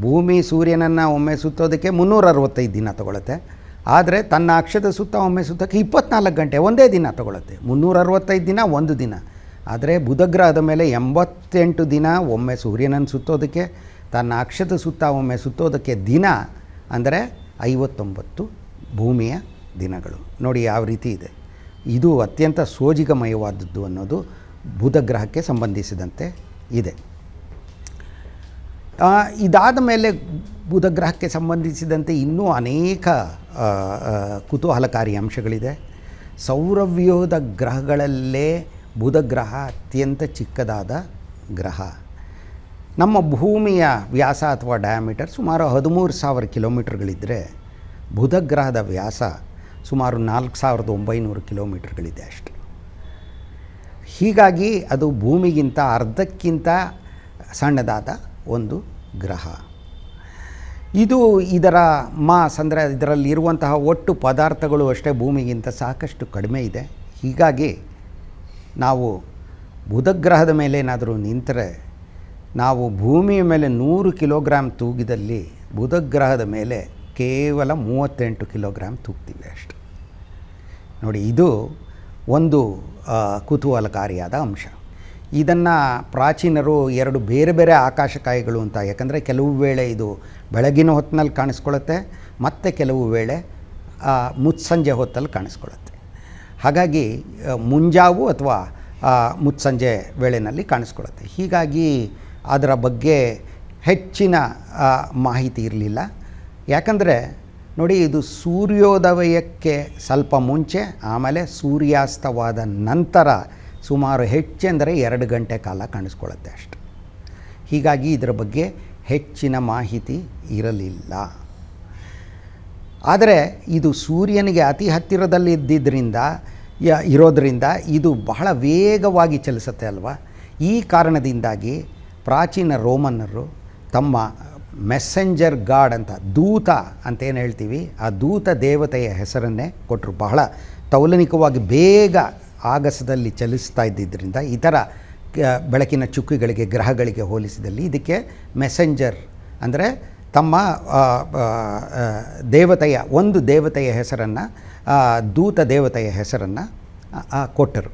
ಭೂಮಿ ಸೂರ್ಯನನ್ನು ಒಮ್ಮೆ ಸುತ್ತೋದಕ್ಕೆ ಮುನ್ನೂರ ಅರವತ್ತೈದು ದಿನ ತಗೊಳುತ್ತೆ. ಆದರೆ ತನ್ನ ಅಕ್ಷದ ಸುತ್ತ ಒಮ್ಮೆ ಸುತ್ತಕ್ಕೆ ಇಪ್ಪತ್ನಾಲ್ಕು ಗಂಟೆ ಒಂದೇ ದಿನ ತಗೊಳುತ್ತೆ. ಮುನ್ನೂರ ಅರವತ್ತೈದು ದಿನ ಒಂದು ದಿನ. ಆದರೆ ಬುಧಗ್ರಹದ ಮೇಲೆ ಎಂಬತ್ತೆಂಟು ದಿನ ಒಮ್ಮೆ ಸೂರ್ಯನನ್ನು ಸುತ್ತೋದಕ್ಕೆ, ತನ್ನ ಅಕ್ಷದ ಸುತ್ತ ಒಮ್ಮೆ ಸುತ್ತೋದಕ್ಕೆ ದಿನ ಅಂದರೆ ಐವತ್ತೊಂಬತ್ತು ಭೂಮಿಯ ದಿನಗಳು. ನೋಡಿ ಯಾವ ರೀತಿ ಇದೆ. ಇದು ಅತ್ಯಂತ ಸೋಜಿಗಮಯವಾದದ್ದು ಅನ್ನೋದು ಬುಧಗ್ರಹಕ್ಕೆ ಸಂಬಂಧಿಸಿದಂತೆ ಇದೆ. ಇದಾದ ಮೇಲೆ ಬುಧ ಗ್ರಹಕ್ಕೆ ಸಂಬಂಧಿಸಿದಂತೆ ಇನ್ನೂ ಅನೇಕ ಕುತೂಹಲಕಾರಿ ಅಂಶಗಳಿದೆ. ಸೌರವ್ಯೂಹದ ಗ್ರಹಗಳಲ್ಲೇ ಬುಧ ಗ್ರಹ ಅತ್ಯಂತ ಚಿಕ್ಕದಾದ ಗ್ರಹ. ನಮ್ಮ ಭೂಮಿಯ ವ್ಯಾಸ ಅಥವಾ ಡಯಾಮೀಟರ್ ಸುಮಾರು ಹದಿಮೂರು ಸಾವಿರ ಕಿಲೋಮೀಟರ್ಗಳಿದ್ದರೆ ಬುಧ ಗ್ರಹದ ವ್ಯಾಸ ಸುಮಾರು ನಾಲ್ಕು ಸಾವಿರದ ಒಂಬೈನೂರು ಕಿಲೋಮೀಟರ್ಗಳಿದೆ ಅಷ್ಟೆ. ಹೀಗಾಗಿ ಅದು ಭೂಮಿಗಿಂತ ಅರ್ಧಕ್ಕಿಂತ ಸಣ್ಣದಾದ ಒಂದು ಗ್ರಹ. ಇದು ಇದರ ಮಾಸ್ ಅಂದರೆ ಇದರಲ್ಲಿರುವಂತಹ ಒಟ್ಟು ಪದಾರ್ಥಗಳು ಅಷ್ಟೇ ಭೂಮಿಗಿಂತ ಸಾಕಷ್ಟು ಕಡಿಮೆ ಇದೆ. ಹೀಗಾಗಿ ನಾವು ಬುಧಗ್ರಹದ ಮೇಲೆ ಏನಾದರೂ ನಿಂತರೆ ನಾವು ಭೂಮಿಯ ಮೇಲೆ ನೂರು ಕಿಲೋಗ್ರಾಮ್ ತೂಗಿದಲ್ಲಿ ಬುಧಗ್ರಹದ ಮೇಲೆ ಕೇವಲ ಮೂವತ್ತೆಂಟು ಕಿಲೋಗ್ರಾಮ್ ತೂಗ್ತೀವಿ ಅಷ್ಟೆ. ನೋಡಿ ಇದು ಒಂದು ಕುತೂಹಲಕಾರಿಯಾದ ಅಂಶ. ಇದನ್ನು ಪ್ರಾಚೀನರು ಎರಡು ಬೇರೆ ಬೇರೆ ಆಕಾಶಕಾಯಿಗಳು ಅಂತ, ಯಾಕಂದರೆ ಕೆಲವು ವೇಳೆ ಇದು ಬೆಳಗಿನ ಹೊತ್ತಿನಲ್ಲಿ ಕಾಣಿಸ್ಕೊಳ್ಳುತ್ತೆ, ಮತ್ತು ಕೆಲವು ವೇಳೆ ಮುತ್ಸಂಜೆ ಹೊತ್ತಲ್ಲಿ ಕಾಣಿಸ್ಕೊಳ್ಳುತ್ತೆ. ಹಾಗಾಗಿ ಮುಂಜಾವು ಅಥವಾ ಮುತ್ಸಂಜೆ ವೇಳೆನಲ್ಲಿ ಕಾಣಿಸ್ಕೊಳ್ಳುತ್ತೆ. ಹೀಗಾಗಿ ಅದರ ಬಗ್ಗೆ ಹೆಚ್ಚಿನ ಮಾಹಿತಿ ಇರಲಿಲ್ಲ. ಯಾಕಂದರೆ, ನೋಡಿ, ಇದು ಸೂರ್ಯೋದಯಕ್ಕೆ ಸ್ವಲ್ಪ ಮುಂಚೆ, ಆಮೇಲೆ ಸೂರ್ಯಾಸ್ತವಾದ ನಂತರ ಸುಮಾರು ಹೆಚ್ಚೆಂದರೆ ಎರಡು ಗಂಟೆ ಕಾಲ ಕಾಣಿಸ್ಕೊಳ್ಳುತ್ತೆ ಅಷ್ಟೆ. ಹೀಗಾಗಿ ಇದರ ಬಗ್ಗೆ ಹೆಚ್ಚಿನ ಮಾಹಿತಿ ಇರಲಿಲ್ಲ. ಆದರೆ ಇದು ಸೂರ್ಯನಿಗೆ ಅತಿ ಹತ್ತಿರದಲ್ಲಿ ಇದ್ದಿದ್ದರಿಂದ ಇರೋದರಿಂದ ಇದು ಬಹಳ ವೇಗವಾಗಿ ಚಲಿಸುತ್ತೆ ಅಲ್ವಾ? ಈ ಕಾರಣದಿಂದಾಗಿ ಪ್ರಾಚೀನ ರೋಮನ್ನರು ತಮ್ಮ ಮೆಸ್ಸೆಂಜರ್ ಗಾಡ್ ಅಂತ, ದೂತ ಅಂತ ಏನು ಹೇಳ್ತೀವಿ, ಆ ದೂತ ದೇವತೆಯ ಹೆಸರನ್ನೇ ಕೊಟ್ಟರು. ಬಹಳ ತೌಲನಿಕವಾಗಿ ಬೇಗ ಆಗಸದಲ್ಲಿ ಚಲಿಸ್ತಾ ಇದ್ದಿದ್ದರಿಂದ ಇತರ ಬೆಳಕಿನ ಚುಕ್ಕಿಗಳಿಗೆ, ಗ್ರಹಗಳಿಗೆ ಹೋಲಿಸಿದಲ್ಲಿ ಇದಕ್ಕೆ ಮೆಸೆಂಜರ್ ಅಂದರೆ ತಮ್ಮ ದೇವತೆಯ, ಒಂದು ದೇವತೆಯ ಹೆಸರನ್ನು ದೂತ ದೇವತೆಯ ಹೆಸರನ್ನು ಕೊಟ್ಟರು.